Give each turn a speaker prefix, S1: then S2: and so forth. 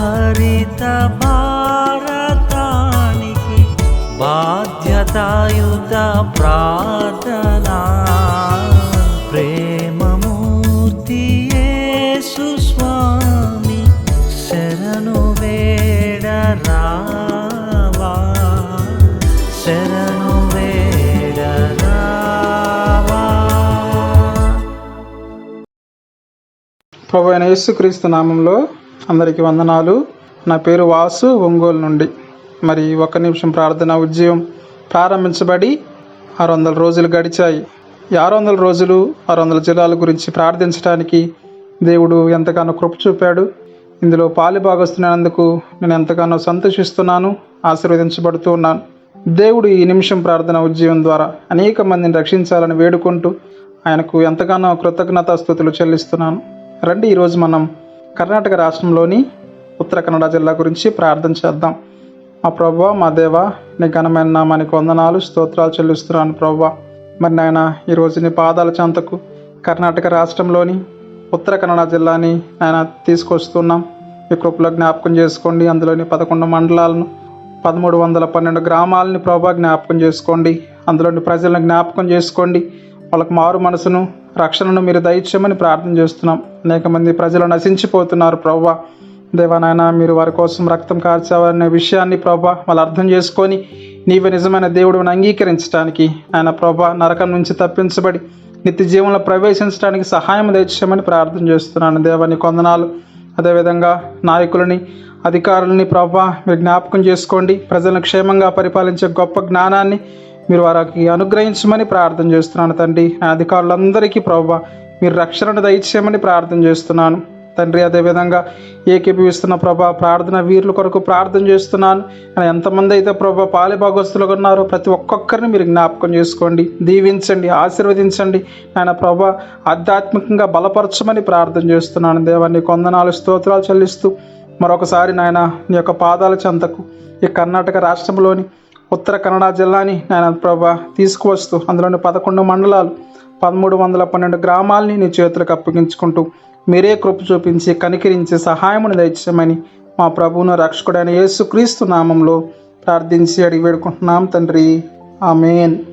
S1: హరిత భారతానికి బాధ్యతాయుత ప్రార్థనా. ప్రేమమూర్తి స్వామి శరణు వేడరా
S2: ప్రభు అయిన యేసుక్రీస్తు నామంలో అందరికీ వందనాలు. నా పేరు వాసు ఒంగోలు నుండి. మరి ఒక నిమిషం ప్రార్థన ఉద్యమం ప్రారంభించబడి ఆరు వందల రోజులు గడిచాయి. ఈ ఆరు వందల రోజులు ఆరు వందల జిల్లాల గురించి ప్రార్థించడానికి దేవుడు ఎంతగానో కృప చూపాడు. ఇందులో పాలు భాగస్తున్నందుకు నేను ఎంతగానో సంతోషిస్తున్నాను ఆశీర్వదించబడుతూ ఉన్నాను. దేవుడు ఈ నిమిషం ప్రార్థన ఉద్యమం ద్వారా అనేక మందిని రక్షించాలని వేడుకుంటూ ఆయనకు ఎంతగానో కృతజ్ఞతాస్థుతులు చెల్లిస్తున్నాను. రండి ఈరోజు మనం కర్ణాటక రాష్ట్రంలోని ఉత్తర కన్నడ జిల్లా గురించి ప్రార్థన చేద్దాం. మా ప్రభు మా దేవ నీ ఘనమైన నామానికి వందనాలు స్తోత్రాలు చెల్లిస్తున్నాను ప్రభావ. మరి నాయన ఈరోజు నీ పాదాల చెంతకు కర్ణాటక రాష్ట్రంలోని ఉత్తర కన్నడ జిల్లాని నాయన తీసుకొస్తున్నాం. మీ కృపలో జ్ఞాపకం చేసుకోండి. అందులోని పదకొండు మండలాలను పదమూడు వందల పన్నెండు గ్రామాలని ప్రభా జ్ఞాపకం చేసుకోండి. అందులోని ప్రజలను జ్ఞాపకం చేసుకోండి. వాళ్ళకి మారు మనసును రక్షణను మీరు దయచేయమని ప్రార్థన చేస్తున్నాం. అనేక మంది ప్రజలు నశించిపోతున్నారు ప్రభా దేవా నాయన మీరు వారి కోసం రక్తం కార్చావనే విషయాన్ని ప్రభా వాళ్ళు అర్థం చేసుకొని నీవే నిజమైన దేవుడిని అంగీకరించడానికి ఆయన ప్రభా నరకం నుంచి తప్పించబడి నిత్య జీవనంలో ప్రవేశించడానికి సహాయం తెచ్చామని ప్రార్థన చేస్తున్నాను. దేవాని కొందనాలు అదేవిధంగా నాయకులని అధికారులని ప్రభా మీరు జ్ఞాపకం చేసుకోండి. ప్రజలను క్షేమంగా పరిపాలించే గొప్ప జ్ఞానాన్ని మీరు వారికి అనుగ్రహించమని ప్రార్థన చేస్తున్నాను తండ్రి. నా అధికారులందరికీ ప్రభా మీరు రక్షణను దయచేయమని ప్రార్థన చేస్తున్నాను. తండ్రి అదేవిధంగా ఏకీభవిస్తున్న ప్రభా ప్రార్థన వీరుల కొరకు ప్రార్థన చేస్తున్నాను. ఎంతమంది అయితే ప్రభా పాలిభాగస్తులుగా ఉన్నారో ప్రతి ఒక్కొక్కరిని మీరు జ్ఞాపకం చేసుకోండి. దీవించండి ఆశీర్వదించండి. ఆయన ప్రభా ఆధ్యాత్మికంగా బలపరచమని ప్రార్థన చేస్తున్నాను. దేవాన్ని కొందనాలు స్తోత్రాలు చెల్లిస్తూ మరొకసారి నాయన నీ యొక్క పాదాల చెంతకు ఈ కర్ణాటక రాష్ట్రంలోని ఉత్తర కన్నడ జిల్లాని నాయన ప్రభా తీసుకువస్తూ అందులోని పదకొండు మండలాలు పదమూడు వందల పన్నెండు గ్రామాలని నీ చేతులకు అప్పగించుకుంటూ మీరే కృప చూపించి కనికరించి సహాయమును దయచేయమని మా ప్రభువును రక్షకుడైన యేసుక్రీస్తు నామంలో ప్రార్థించి అడిగి వేడుకుంటున్నాం తండ్రి. ఆమెన్.